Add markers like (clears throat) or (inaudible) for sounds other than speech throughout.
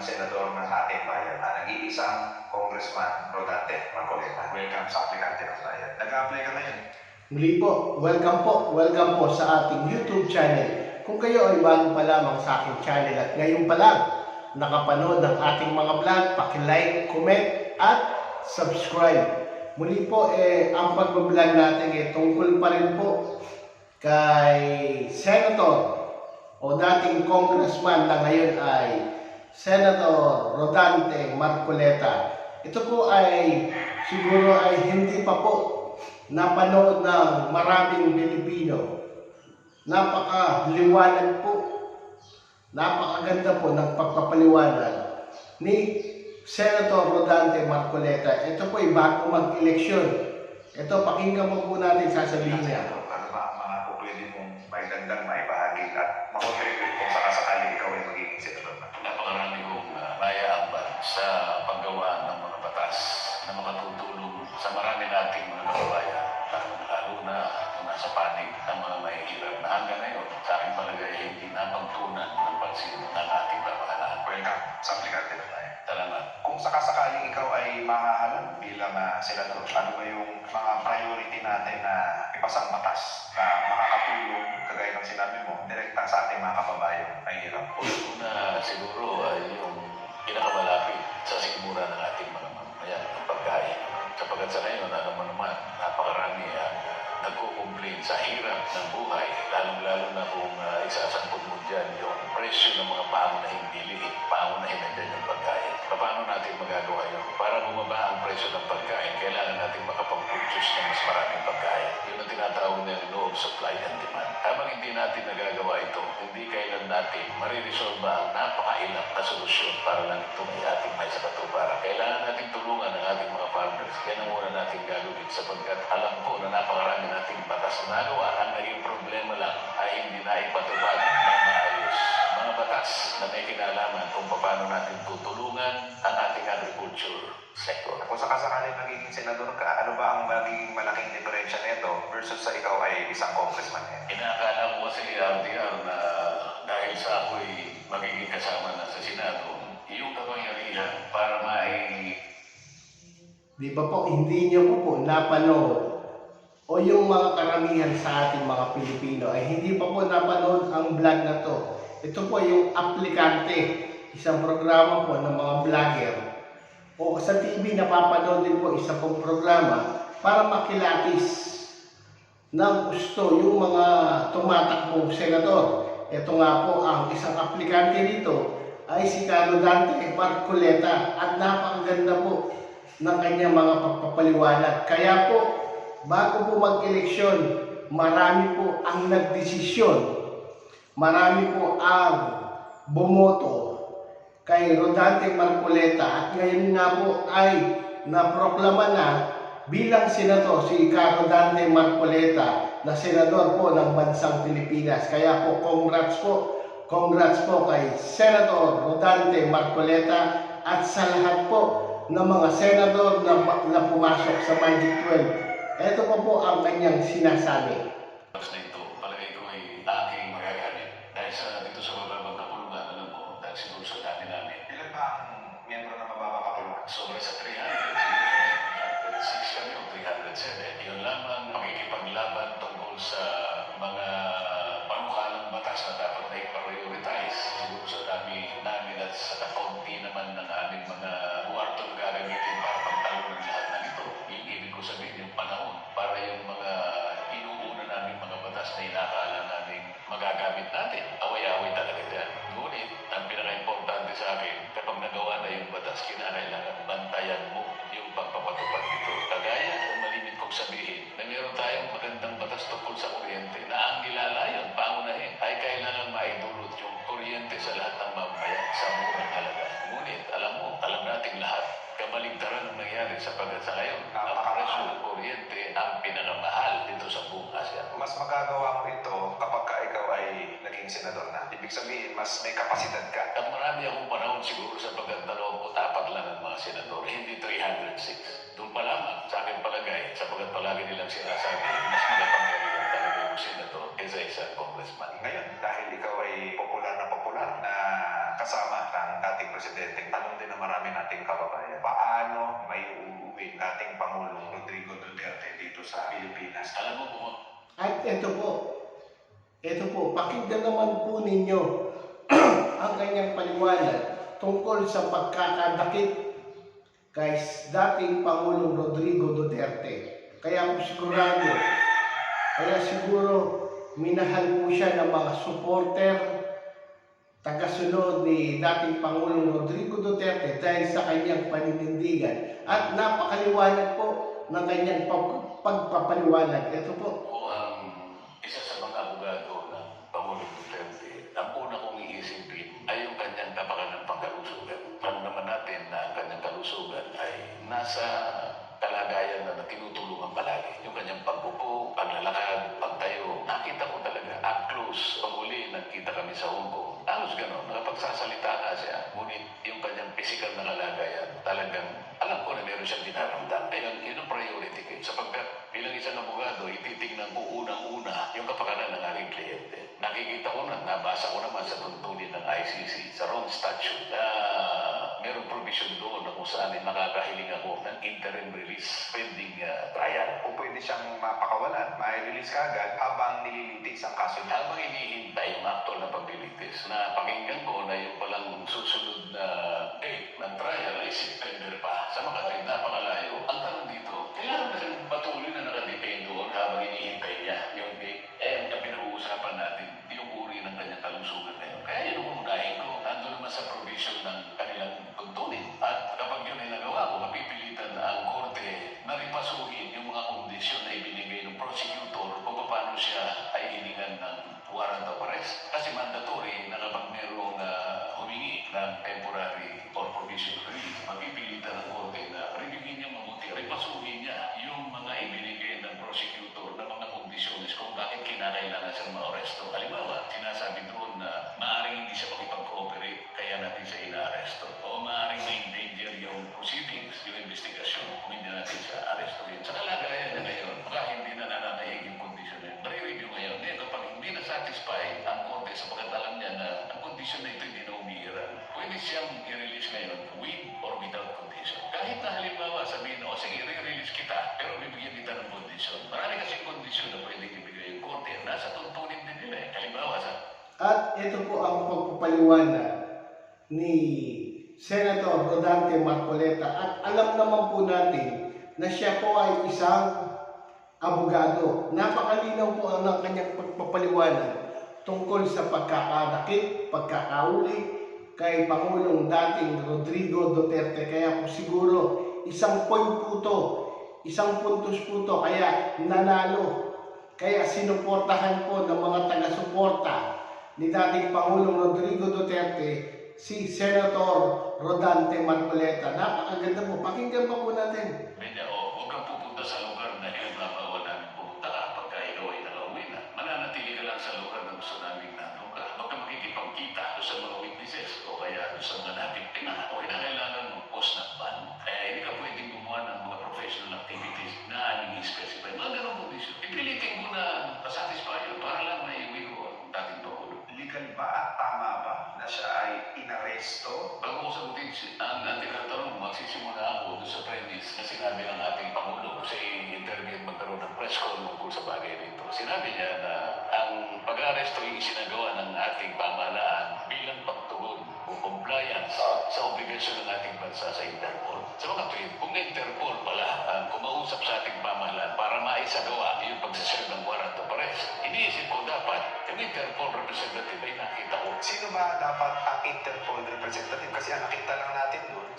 senador ng ating bayan. Ang nag-iisang Congressman Rodante Marcoleta. Welcome sa Aplikante ng Bayan. Nag-apply ka ngayon. Muli po, welcome po, welcome po sa ating YouTube channel. Kung kayo ay bago pa lamang sa aking channel at ngayon pa lang nakapanood ng ating mga vlog, paki-like, comment at subscribe. Muli po, eh, ang pag-vlog natin eh, tungkol pa rin po kay Senator o dating congressman na ngayon ay Senator Rodante Marcoleta. Ito po ay siguro ay hindi pa po napanood ng maraming Pilipino. Napakaliwanag po, napakaganda po ng pagpapaliwanag ni Senator Rodante Marcoleta. Ito po ay bago mag-eleksyon. Ito, pakinggan mo po natin sasabihin niya. Ano ba ang mga pupwede mong may dagdag maibahagi at makontribute kung sakasakaling ikaw ay magiging senador uh, senador, ano ba yung mga priority natin na ipasang batas na makakatulong, kagaya ng sinabi mo, direkta sa ating mga kababayan ay hirap? Una siguro ay yung pinakamalapit sa sikmura ng ating mga mamamayan, ang pagkain. Sapagkat sa ngayon, alam mo naman, napakarami ang nagkukumplain sa hirap ng buhay, lalong-lalo na kung uh, isasampot mo dyan yung presyo ng mga pangunahing bilihin, pangunahin na dyan yung pagkain. Paano natin magagawa yun? Para bumaba ang presyo ng pagkain, kailangan natin makapag-produce ng mas maraming pagkain. Yun ang tinatawag na law of supply and demand. Habang hindi natin nagagawa ito, hindi kailan natin mariresolve ang napakailap na solusyon para lang ito may ating may sa katuparan. Kailangan natin tulungan ang ating mga farmers. Yan ang muna natin gagawin sapagkat alam ko na napakarami nating batas na nagawa. Ang naging problema lang ay hindi na ipatupad ng maayos batas na may kinalaman kung paano natin tutulungan ang ating agriculture sector. Kung sakasakaling magiging senador ka, ano ba ang magiging malaking diferensya nito versus sa ikaw ay isang congressman ngayon? Inaakala ko kasi RDR na dahil sa ako'y magiging kasama na sa Senado, yung kapangyarihan para mai Di ba po, hindi niyo po po napanood o yung mga karamihan sa ating mga Pilipino ay hindi pa po napanood ang vlog na to. Ito po yung aplikante, isang programa po ng mga vlogger. O sa TV napapanood din po isa pong programa para makilatis ng gusto yung mga tumatakbong senador. Ito nga po ang isang aplikante rito ay si Carlo Dante Marcoleta at napakaganda po ng kanyang mga pagpapaliwanag. Kaya po, bago po mag-eleksyon, marami po ang nagdesisyon. Marami po ang bumoto kay Rodante Marcoleta at ngayon nga po ay naproklama na bilang senador si Caro Dante Marcoleta na senador po ng bansang Pilipinas. Kaya po, congrats po. Congrats po kay Senator Rodante Marcoleta at sa lahat po ng mga senador na, na pumasok sa Magic 12. Ito po po ang kanyang sinasabi. Miyembro ng mababa kapuluan? sobra sa 300, siguro 306 kami o 307. sa pagkatsa ngayon. Ang presyo ng kuryente ang pinakamahal dito sa buong Asia. Mas magagawa mo ito kapag ka ikaw ay naging senador na. Ibig sabihin, mas may kapasidad ka. At marami akong panahon siguro sa pagkatanong ko, tapat lang ang mga senador, hindi 306. Doon pa lamang, sa akin palagay, sapagat palagi nilang sinasabi, mas makapangyarihan talaga yung senador kaysa isang congressman. Ngayon, dahil ikaw ay popular na popular na kasama ng dating presidente, tanong din ng marami nating kababayan, paano may uuwi dating Pangulong Rodrigo Duterte dito sa Pilipinas? Alam mo po, At ito po, ito po, pakinggan naman po ninyo (clears throat) ang kanyang paliwanag tungkol sa pagkakadakip kay dating Pangulong Rodrigo Duterte. Kaya po sigurado, kaya siguro minahal po siya ng mga supporter, tagasunod ni dating Pangulong Rodrigo Duterte dahil sa kanyang paninindigan. At napakaliwanag po ng kanyang pag- pagpapaliwanag. Ito po. Ng interim release pending uh, trial. Kung pwede siyang mapakawalan, mai-release ka agad habang nililitis ang kaso niya. Habang hinihintay yung actual na paglilitis, na pakinggan ko na yung palang susunod ang pagpapaliwanag ni Senator Rodante Marcoleta at alam naman po natin na siya po ay isang abogado. Napakalinaw po ang ng kanyang pagpapaliwanag tungkol sa pagkakadakip, pagkakauli kay Pangulong dating Rodrigo Duterte. Kaya po siguro isang point po to, isang puntos po to, kaya nanalo. Kaya sinuportahan po ng mga taga-suporta ni dating Pangulong Rodrigo Duterte si Senator Rodante Marcoleta. Napakaganda po. Pakinggan pa po natin.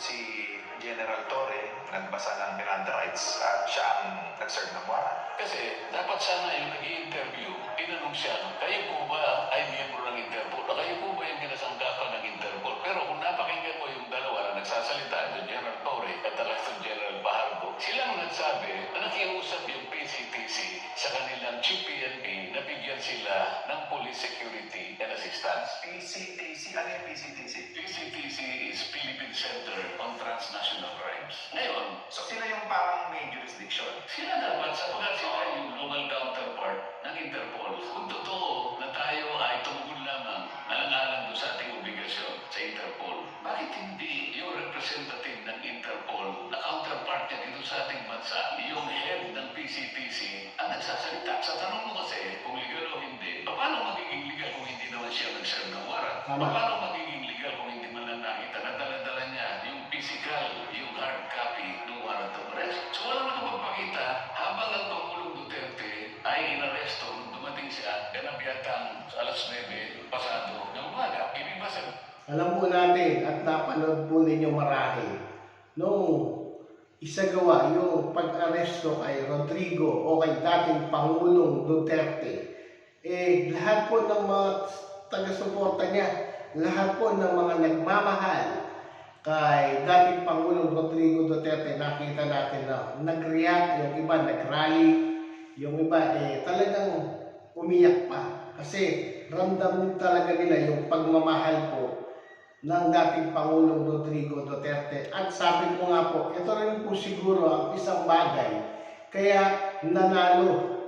Si General Torre, nagbasa ng Miranda rights at siya ang nag-serve ng warrant. Kasi dapat sana yung nag-i-interview, tinanong siya, kayo po ba ay miyembro ng Interpol? O kayo po ba yung kinasangkapan ng Interpol? Pero kung napakinggan mo yung dalawa na nagsasalita, sila ng Police Security and Assistance. PCTC, ano yung PCTC? PCTC is Philippine Center on Transnational Crimes. Ngayon, so sila yung parang may jurisdiction? Sila dapat sapagkat sila yung global counterpart ng Interpol. Kung totoo na tayo ay tumugon lamang Tama. Paano magiging legal kung hindi man lang nakita na dala-dala niya yung physical, yung hard copy ng warrant of arrest? So wala nakapagpakita habang ang Pangulong Duterte ay inaresto nung dumating siya ganap yata alas 9 pasado ng umaga. Ibig ba sa... Alam po natin at napanood po ninyo marahil noong isagawa yung pag-aresto kay Rodrigo o kay dating Pangulong Duterte, eh lahat po ng mga taga-suporta niya. Lahat po ng mga nagmamahal kay dating Pangulong Rodrigo Duterte, nakita natin na nag-react, yung iba nag-rally, yung iba eh, talagang umiyak pa. Kasi ramdam talaga nila yung pagmamahal po ng dating Pangulong Rodrigo Duterte. At sabi ko nga po, ito rin po siguro ang isang bagay kaya nanalo.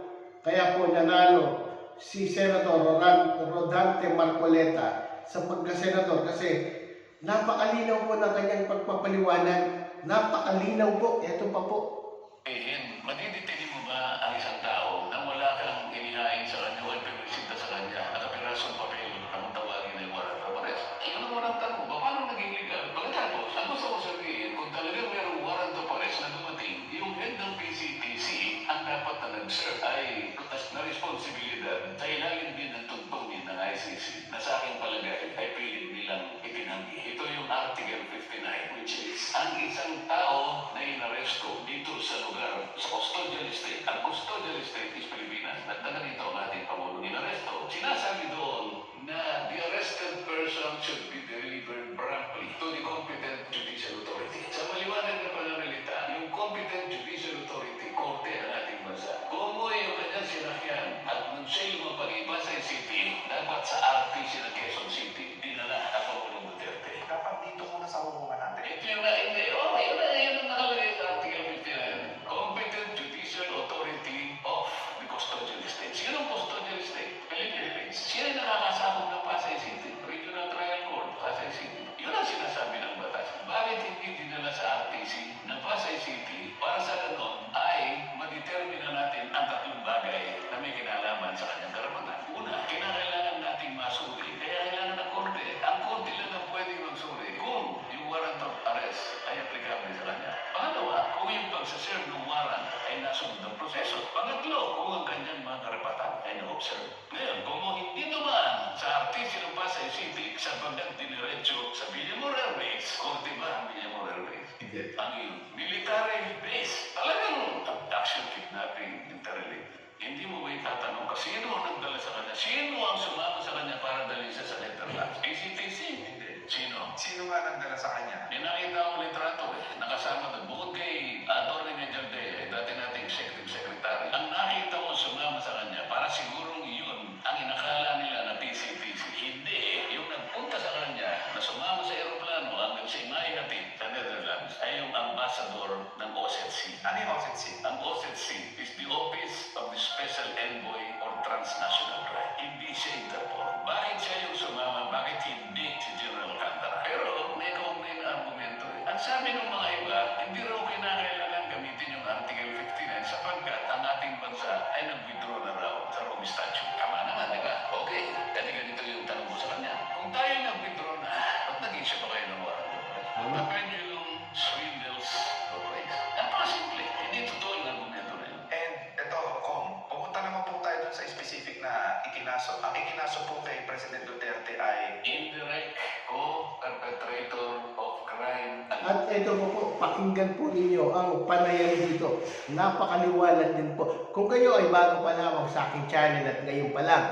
Kaya po nanalo si Senator Rodante Marcoleta sa pagka-senator kasi napakalinaw po ng kanyang pagpapaliwanag, napakalinaw po, eto pa po, kinaso, ang ikinaso po kay President Duterte ay indirect co-perpetrator of crime. At ito po po, pakinggan po ninyo ang panayam dito. Napakaliwanag din po. Kung kayo ay bago pa lamang sa aking channel at ngayon pa lang,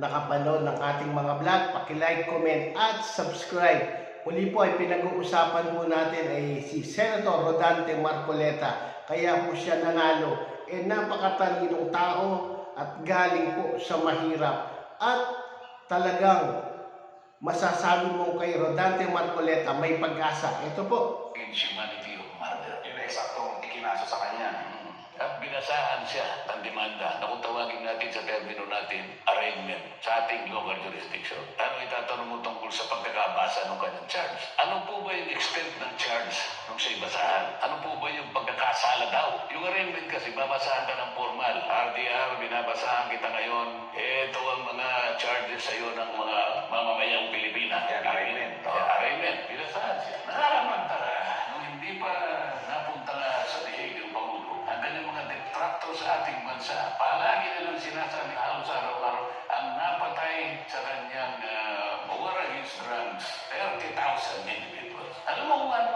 nakapanood ng ating mga vlog, pakilike, comment at subscribe. Muli po ay pinag-uusapan po natin ay si Senator Rodante Marcoleta. Kaya po siya nanalo. Eh, e napakatalinong tao, at galing po sa mahirap at talagang masasabi mo kay Rodante Marcoleta may pag-asa. Ito po. Humanity of mother. Yun na eksaktong ikinaso sa kanya at binasahan siya ng demanda na kung tawagin natin sa termino natin, arraignment sa ating local jurisdiction. Ano itatanong mo tungkol sa pagkakabasa ng kanyang charge? Ano po ba yung extent ng charge ng sa ibasahan? Ano po ba yung pagkakasala daw? Yung arraignment kasi babasahan ka ng formal. RDR, binabasahan kita ngayon. Ito ang mga charges sa'yo ng mga mamamayang Pilipina. Yan, arraignment. Oh. Yan, arraignment. Binasahan siya. Nararamdaman sa amendment ko. Alam mo kung ano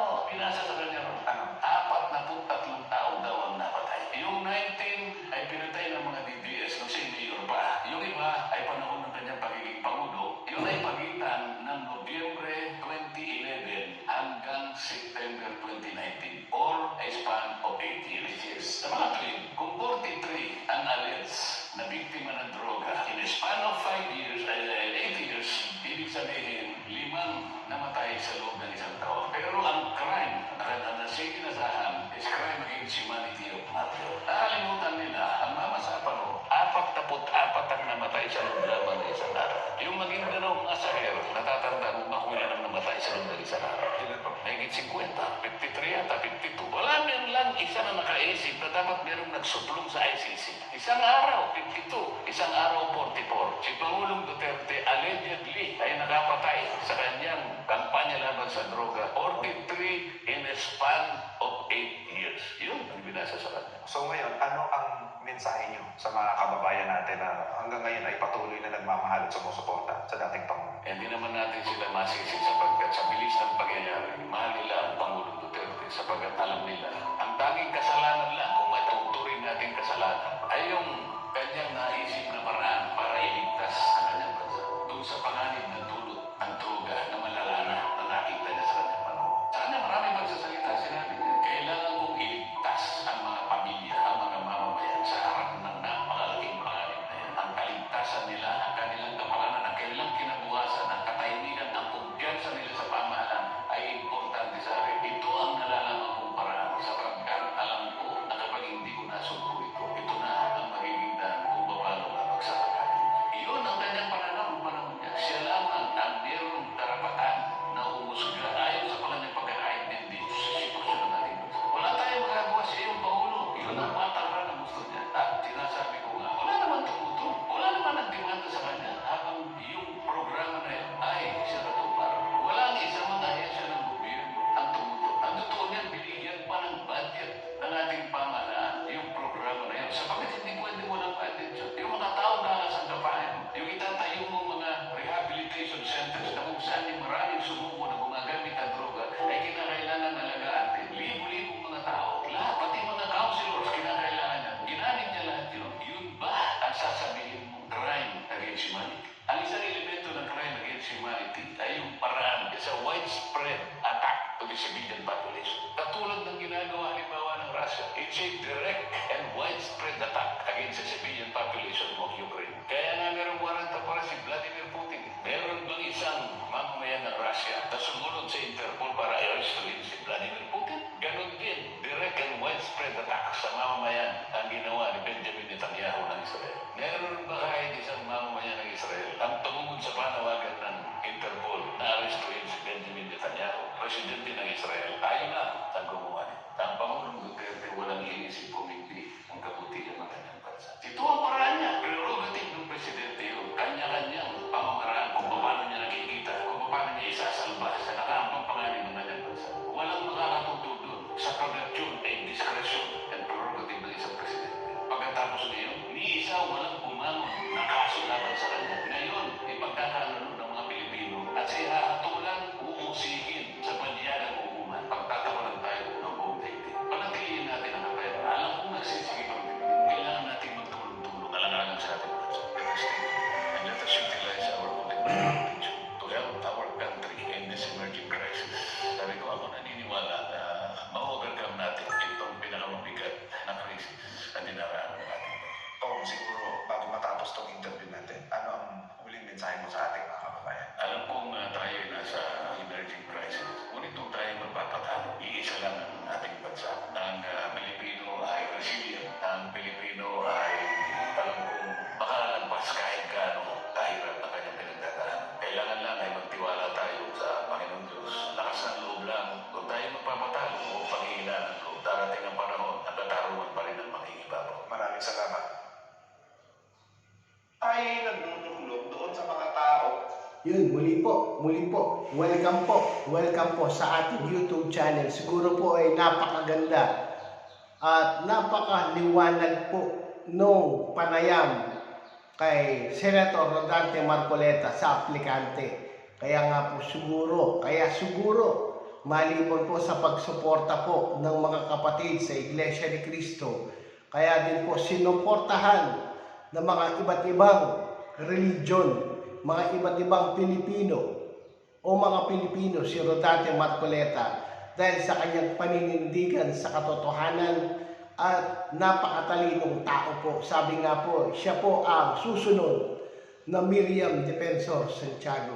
isa na nakaisip eh. na dapat merong nagsuplong sa ICC. Isang araw, 52. Isang araw, 44. Si Pangulong Duterte allegedly ay nakapatay sa kanyang kampanya laban sa droga. 43 in a span of 8 years. Yun ang binasa sa kanya. So ngayon, ano ang mensahe nyo sa mga kababayan natin na hanggang ngayon ay patuloy na nagmamahal at sumusuporta sa dating Pangulo? Hindi naman natin sila masisip sapagkat sa bilis ng pangyayari, mahal nila ang Pangulong Duterte sapagat alam nila, ang tanging kasalanan lang kung may civilian population. Katulad ng ginagawa halimbawa ng Russia, it's a direct and widespread attack against the civilian population of Ukraine. Kaya nga merong waranta para si Vladimir Putin. Meron bang isang mamamayan ng Russia na sumunod sa Interpol para i-arrestuin si Vladimir Putin? Ganon din, direct and widespread attack sa mamamayan ang ginawa ni Benjamin Netanyahu ng Israel. Meron ba Ти тоа пора po, muli po, welcome po, welcome po sa ating YouTube channel. Siguro po ay napakaganda at napakaliwanag po nung panayam kay Senator Rodante Marcoleta sa aplikante. Kaya nga po siguro, kaya siguro, maliban po sa pagsuporta po ng mga kapatid sa Iglesia ni Cristo, kaya din po sinuportahan ng mga iba't ibang religion, mga iba't ibang Pilipino o mga Pilipino si Rodante Marcoleta dahil sa kanyang paninindigan sa katotohanan at napakatalinong tao po. Sabi nga po, siya po ang susunod na Miriam Defensor Santiago.